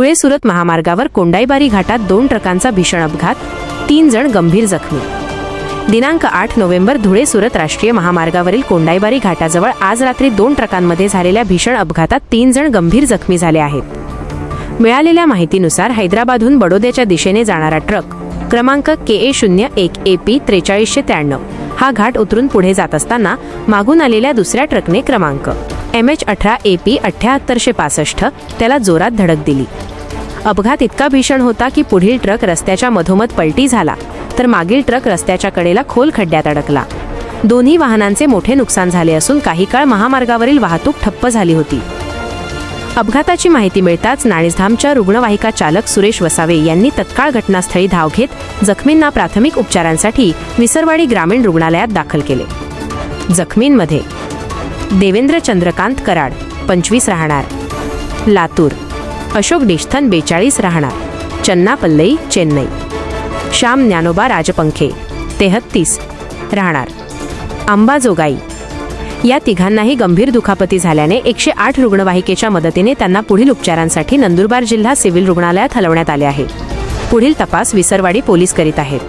धुळे सुरत महामार्गावर कोंडाईबारी घाटात दोन ट्रकांचा भीषण अपघात तीन जण गंभीर जखमी. दिनांक आठ नोव्हेंबर धुळे सुरत राष्ट्रीय महामार्गावरील कोंडाईबारी घाटाजवळ आज रात्री दोन ट्रकांमध्ये झालेल्या भीषण अपघातात तीन जण गंभीर जखमी झाले आहेत. मिळालेल्या माहितीनुसार हैदराबादहून बडोद्याच्या दिशेने जाणारा ट्रक क्रमांक के ए शून्य एक ए पी त्रेचाळीसशे त्र्याण्णव हा घाट उतरून पुढे जात असताना मागून आलेल्या दुसऱ्या ट्रकने क्रमांक एम एच अठरा ए पी अठ्ठ्याहत्तरशे पासष्ट त्याला जोरात धडक दिली. अपघात इतका भीषण होता की पुढील ट्रक रस्त्याच्या मधोमध पलटी झाला. तर मागील ट्रक रस्त्याच्या कडेला खोल खड्ड्यात अडकला. दोन्ही वाहनांचे मोठे नुकसान झाले असून काही काळ महामार्गावरील वाहतूक ठप्प झाली होती. अपघाताची माहिती मिळताच नाणीसधामच्या रुग्णवाहिका चालक सुरेश वसावे यांनी तत्काळ घटनास्थळी धाव घेत जखमींना प्राथमिक उपचारांसाठी विसरवाडी ग्रामीण रुग्णालयात दाखल केले. जखमींमध्ये देवेंद्र चंद्रकांत कराड पंचवीस राहणार लातूर. अशोक डिष्थन बेचाळीस राहणार. चन्नापल्लई चेन्नई. श्याम ज्ञानोबा राजपंखे तेहत्तीस राहणार. अंबाजोगाई या तिघांनाही गंभीर दुखापती झाल्याने एकशे आठ रुग्णवाहिकेच्या मदतीने त्यांना पुढील उपचारांसाठी नंदुरबार जिल्हा सिव्हिल रुग्णालयात हलवण्यात आले आहे. पुढील तपास विसरवाडी पोलीस करीत आहेत.